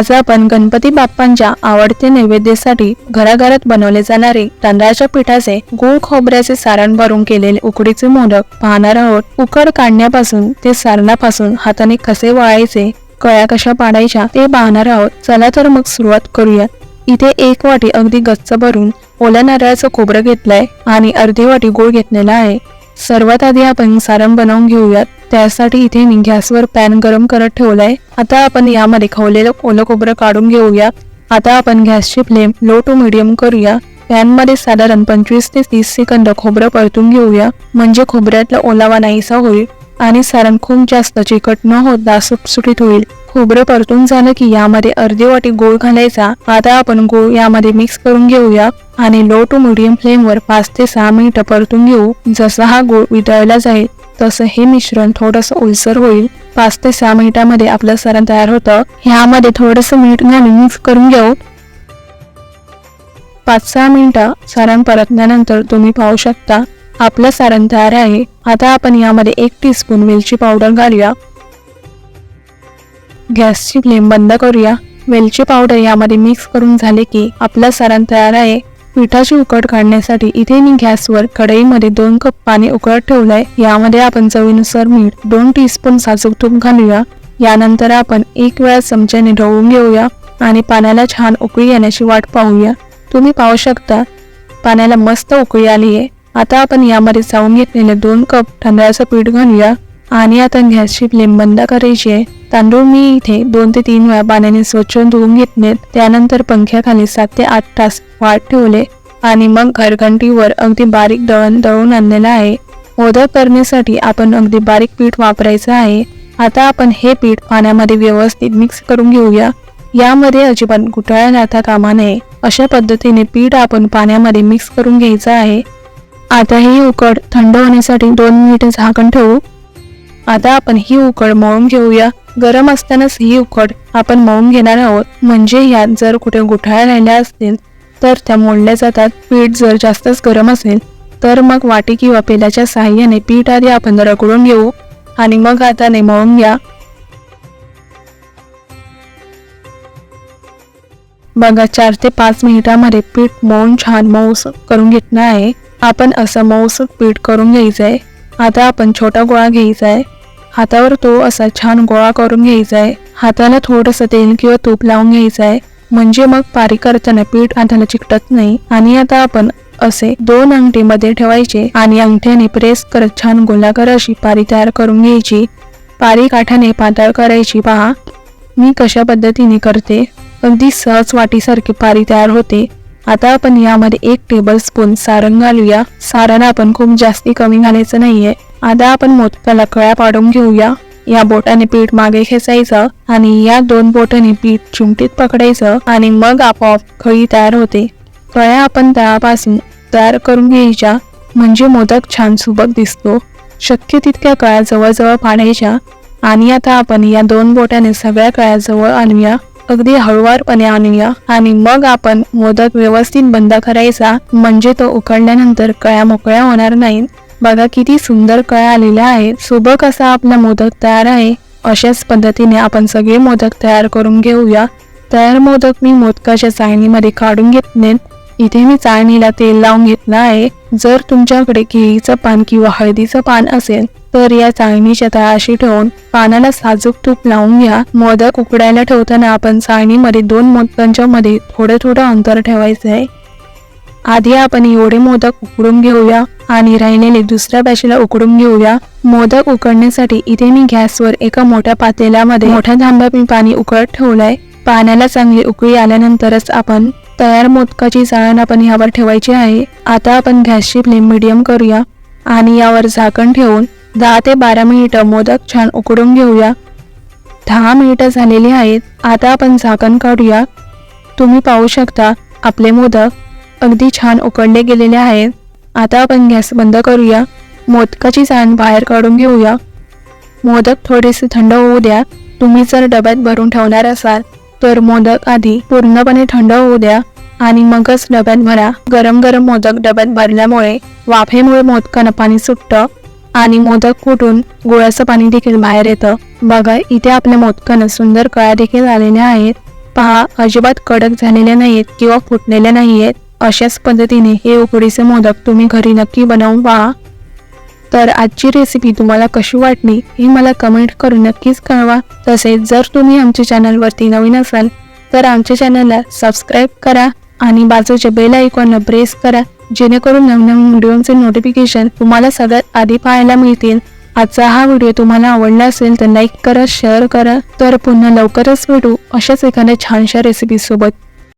आज आपण गणपती बाप्पांच्या आवडते नैवेद्यासाठी घराघरात बनवले जाणारे तांदळाच्या पिठाचे गुळ खोबऱ्याचे सारण भरून केलेले उकडीचे मोदक पाहणार आहोत. उकड काढण्यापासून ते सारणापासून हाताने कसे वळायचे कळ्या कशा पाडायच्या ते पाहणार आहोत. चला तर मग सुरुवात करूयात. इथे एक वाटी अगदी गच्च भरून ओल्या नारळाचं खोबरं घेतलंय आणि अर्धी वाटी गूळ घेतलेला आहे. सर्वात आधी आपण सारण बनवून घेऊयात. त्यासाठी इथे मी गॅसवर पॅन गरम करत ठेवलाय. आता आपण यामध्ये खवलेलं ओलं खोबरं काढून घेऊया. आता आपण गॅसची फ्लेम लो टू मिडियम करूया. पॅनमध्ये साधारण पंचवीस ते तीस सेकंद खोबरं परतून घेऊया. म्हणजे खोबऱ्यातला ओलावा नाहीसा होईल. आणि सारण खूप जास्त चिकट न होता सुटसुटीत होईल. खोबरं परतून झालं की यामध्ये अर्धी वाटी गूळ घालायचा. आता आपण गूळ यामध्ये मिक्स करून घेऊया आणि लो टू मिडियम फ्लेमवर पाच ते सहा मिनिटं परतून घेऊ. जसा हा गूळ वितळला जाईल तसं हे मिश्रण थोडंसं ओलसर होईल. पाच ते सहा मिनिटांमध्ये आपलं सारण तयार होतं. ह्यामध्ये थोडंसं मीठ घालून मिक्स करून घेऊ. पाच सहा मिनिटं सारण परतल्यानंतर तुम्ही पाहू शकता आपलं सारण तयार आहे. आता आपण यामध्ये एक टीस्पून वेलची पावडर घालूया. गॅसची फ्लेम बंद करूया. वेलची पावडर यामध्ये मिक्स करून झाले की आपलं सारण तयार आहे. पिठाची उकड काढण्यासाठी इथे मी गॅसवर कढईमध्ये दोन कप पाणी उकळत ठेवलंय. यामध्ये आपण चवीनुसार मीठ दोन टीस्पून साजूक तूप घालूया. यानंतर आपण एक वेळा चमच्याने ढवळून घेऊया आणि पाण्याला छान उकळी येण्याची वाट पाहूया. तुम्ही पाहू शकता पाण्याला मस्त उकळी आली आहे आता आपण यामध्ये चावून घेतलेले दोन कप तांदळाचं पीठ घालूया आणि आता गॅसची फ्लेम बंद करायची आहे. तांदूळ मी इथे दोन ते तीन वेळा पाण्याने स्वच्छ धुवून घेतले त्यानंतर पंख्याखाली सात ते आठ तास वाट ठेवले आणि मग घरघंटीवर अगदी बारीक दळण दळून आणलेलं आहे. मोदक करण्यासाठी आपण अगदी बारीक पीठ वापरायचं आहे. आता आपण हे पीठ पाण्यामध्ये व्यवस्थित मिक्स करून घेऊया. यामध्ये अजिबात गुटाळा राहता कामा नये. अशा पद्धतीने पीठ आपण पाण्यामध्ये मिक्स करून घ्यायचं आहे. आता ही उकड थंड होण्यासाठी दोन मिनिटे झाकण ठेवू. आता आपण ही उकड मळून घेऊया. गरम असतानाच ही उकड आपण मळून घेणार आहोत. म्हणजे यात जर कुठे गुठाळ्या राहिल्या असतील तर त्या मोडल्या जातात. पीठ जर जास्तच गरम असेल तर मग वाटी किंवा पेल्याच्या सहाय्याने पीठ आधी आपण रगडून घेऊ आणि मग हाताने मळून घ्या. बघा चार ते पाच मिनिटांमध्ये पीठ मळून छान मऊस करून घेतलं आहे. आपण असं मऊस पीठ करून घ्यायचं आहे आता आपण छोटा गोळा घ्यायचा आहे हातावर तो असा छान गोळा करून घ्यायचा आहे हाताला थोडंसं तेल किंवा तूप लावून घ्यायचं आहे म्हणजे मग पारी करताना पीठ हाताला चिकटत नाही. आणि आता आपण असे दोन अंगठीमध्ये ठेवायचे आणि अंगठ्याने प्रेस करत छान गोलाकार अशी पारी तयार करून घ्यायची. पारी काठाने पातळ करायची. पहा मी कशा पद्धतीने करते? अगदी सहज वाटीसारखी पारी तयार होते. आता आपण यामध्ये एक टेबल स्पून सारण घालूया. सारण आपण खूप जास्ती कमी घालायचं नाहीये. आता आपण मोदकाला कळ्या पाडून घेऊया. या बोटाने पीठ मागे खेचायचं आणि या दोन बोटाने पीठ चिमटीत पकडायचं आणि मग आपोआप खळी तयार होते. कळ्या आपण तळापासून तयार करून घ्यायच्या. म्हणजे मोदक छान सुबक दिसतो. शक्य तितक्या कळ्या जवळजवळ पाडायच्या. आणि आता आपण या दोन बोटाने सगळ्या कळ्या जवळ आणूया. अगदी हळुवारपणे आणूया आणि मग आपण मोदक व्यवस्थित बंद करायचा म्हणजे तो उकळल्यानंतर कळ्या मोकळ्या होणार नाही बघा किती सुंदर कळ्या आलेल्या आहेत. सुबक असा आपला मोदक तयार आहे अशाच पद्धतीने आपण सगळे मोदक तयार करून घेऊया. तयार मोदक मी मोदकाच्या चाळणीमध्ये काढून घेतले. इथे मी चाळणीला तेल लावून घेतलं आहे. जर तुमच्याकडे केळीचं पान किंवा हळदीचं पान असेल तर या चाळणीच्या तळाशी ठेवून पानाला साजूक तूप लावून घ्या. मोदक उकडायला ठेवताना आपण चाळणीमध्ये दोन मोदकांच्या मध्ये थोडं थोडं अंतर ठेवायचं आहे. आधी आपण एवढे मोदक उकडून घेऊया आणि राहिलेले दुसऱ्या बॅचला उकडून घेऊया. मोदक उकडण्यासाठी इथे मी गॅसवर एका मोठ्या पातेल्यामध्ये मोठ्या तांब्यात मी पाणी उकळत ठेवलंय. पाण्याला चांगली उकळी आल्यानंतरच आपण तयार मोदकाची चाळण आपण यावर ठेवायची आहे. आता आपण गॅसची फ्लेम मिडियम करूया आणि यावर झाकण ठेवून दहा ते बारा मिनिटं मोदक छान उकडून घेऊया. दहा मिनिटं झालेली आहेत आता आपण झाकण काढूया. तुम्ही पाहू शकता आपले मोदक अगदी छान उकडले गेलेले आहेत. आता आपण गॅस बंद करूया. मोदकाची जाण बाहेर काढून घेऊया. मोदक थोडेसे थंड होऊ द्या. तुम्ही जर डब्यात भरून ठेवणार असाल तर मोदक आधी पूर्णपणे थंड होऊ द्या आणि मगच डब्यात भरा. गरम गरम मोदक डब्यात भरल्यामुळे वाफेमुळे मोदकानं पाणी सुटतं. आणि मोदक फुटून गोळ्याचं पाणी देखील बाहेर येतं. बघा इथे आपल्या मोदकानं सुंदर कळ्या देखील आलेल्या आहेत. पहा अजिबात कडक झालेल्या नाहीत किंवा फुटलेल्या नाहीयेत. अशाच पद्धतीने हे उकडीचे मोदक तुम्ही घरी नक्की बनवून पहा. तर आजची रेसिपी तुम्हाला कशी वाटली हे मला कमेंट करून नक्कीच कळवा. तसेच जर तुम्ही आमच्या चॅनलवरती नवीन असाल तर आमच्या चॅनलला सबस्क्राईब करा आणि बाजूच्या बेल आयकॉनला प्रेस करा. जेणेकरून नवनवीन व्हिडिओचे नोटिफिकेशन तुम्हाला सगळ्यात आधी पाहायला मिळतील. आजचा हा व्हिडिओ तुम्हाला आवडला असेल तर लाईक करा शेअर करा. तर पुन्हा लवकरच भेटू अशाच एखाद्या छानशा रेसिपी सोबत.